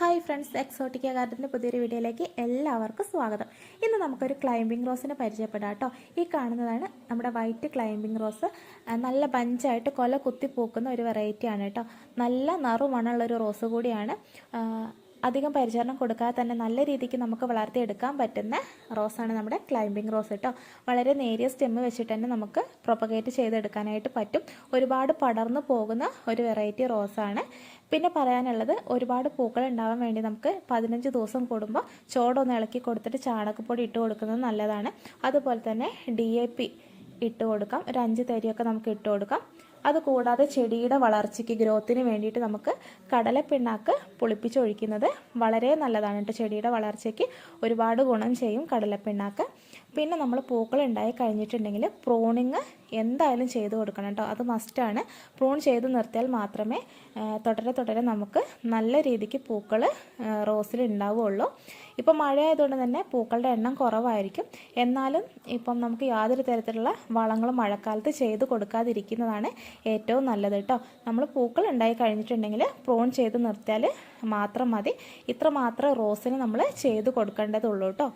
Hi friends Exotica ഗാർഡന്റെ പുതിയൊരു വീഡിയോയിലേക്ക് എല്ലാവർക്കും സ്വാഗതം. ഇന്ന് നമുക്കൊരു ക്ലൈംബിംഗ് റോസിനെ പരിചയപ്പെടാം കേട്ടോ ഈ കാണുന്നതാണ് നമ്മുടെ വൈറ്റ് ക്ലൈംബിംഗ് റോസ് നല്ല ബഞ്ചായിട്ട് കൊല കുത്തി പൂക്കുന്ന ഒരു വെറൈറ്റിയാണ് കേട്ടോ നല്ല നറുമണമുള്ളൊരു റോസ് കൂടിയാണ്. അധികം പരിചരണം കൊടുക്കാതെ തന്നെ നല്ല രീതിക്ക് നമുക്ക് വളർത്തിയെടുക്കാൻ പറ്റുന്ന റോസാണ് നമ്മുടെ ക്ലൈമ്പിംഗ് റോസ് കേട്ടോ. വളരെ നേരിയ സ്റ്റെമ്മ് വെച്ചിട്ട് തന്നെ നമുക്ക് പ്രൊപ്പഗേറ്റ് ചെയ്തെടുക്കാനായിട്ട് പറ്റും. ഒരുപാട് പടർന്നു പോകുന്ന ഒരു വെറൈറ്റി റോസാണ് പിന്നെ പറയാനുള്ളത് ഒരുപാട് പൂക്കൾ ഉണ്ടാവാൻ വേണ്ടി നമുക്ക് പതിനഞ്ച് ദിവസം കൂടുമ്പോൾ ചോടൊന്ന് ഇളക്കി കൊടുത്തിട്ട് ചാണകപ്പൊടി ഇട്ട് കൊടുക്കുന്നത് നല്ലതാണ്. അതുപോലെ തന്നെ ഡി ഇട്ട് കൊടുക്കാം. ഒരു അഞ്ച് തരിയൊക്കെ നമുക്ക് ഇട്ട് കൊടുക്കാം. അതുകൂടാതെ ചെടിയുടെ വളർച്ചയ്ക്ക് ഗ്രോത്തിന് വേണ്ടിയിട്ട് നമുക്ക് കടലപ്പിണ്ണാക്ക് പൊളിപ്പിച്ചൊഴിക്കുന്നത് വളരെ നല്ലതാണ് കേട്ടോ. ചെടിയുടെ വളർച്ചയ്ക്ക് ഒരുപാട് ഗുണം ചെയ്യും കടലപ്പിണ്ണാക്ക്. പിന്നെ നമ്മൾ പൂക്കൾ ഉണ്ടായി കഴിഞ്ഞിട്ടുണ്ടെങ്കിൽ പ്രൂണിങ് എന്തായാലും ചെയ്ത് കൊടുക്കണം കേട്ടോ അത് മസ്റ്റാണ് പ്രൂൺ ചെയ്ത് നിർത്തിയാൽ മാത്രമേ തുടരെ തുടരെ നമുക്ക് നല്ല രീതിക്ക് പൂക്കൾ റോസിൽ ഉണ്ടാവുകയുള്ളൂ ഇപ്പം മഴ ആയതുകൊണ്ട് തന്നെ പൂക്കളുടെ എണ്ണം കുറവായിരിക്കും. എന്നാലും ഇപ്പം നമുക്ക് യാതൊരു തരത്തിലുള്ള വളങ്ങളും മഴക്കാലത്ത് ചെയ്ത് കൊടുക്കാതിരിക്കുന്നതാണ് ഏറ്റവും നല്ലത് കേട്ടോ നമ്മൾ പൂക്കൾ ഉണ്ടായി കഴിഞ്ഞിട്ടുണ്ടെങ്കിൽ പ്രോൺ ചെയ്ത് നിർത്തിയാൽ മാത്രം മതി. ഇത്ര മാത്രം റോസിന് നമ്മൾ ചെയ്ത് കൊടുക്കേണ്ടതുള്ളൂ കേട്ടോ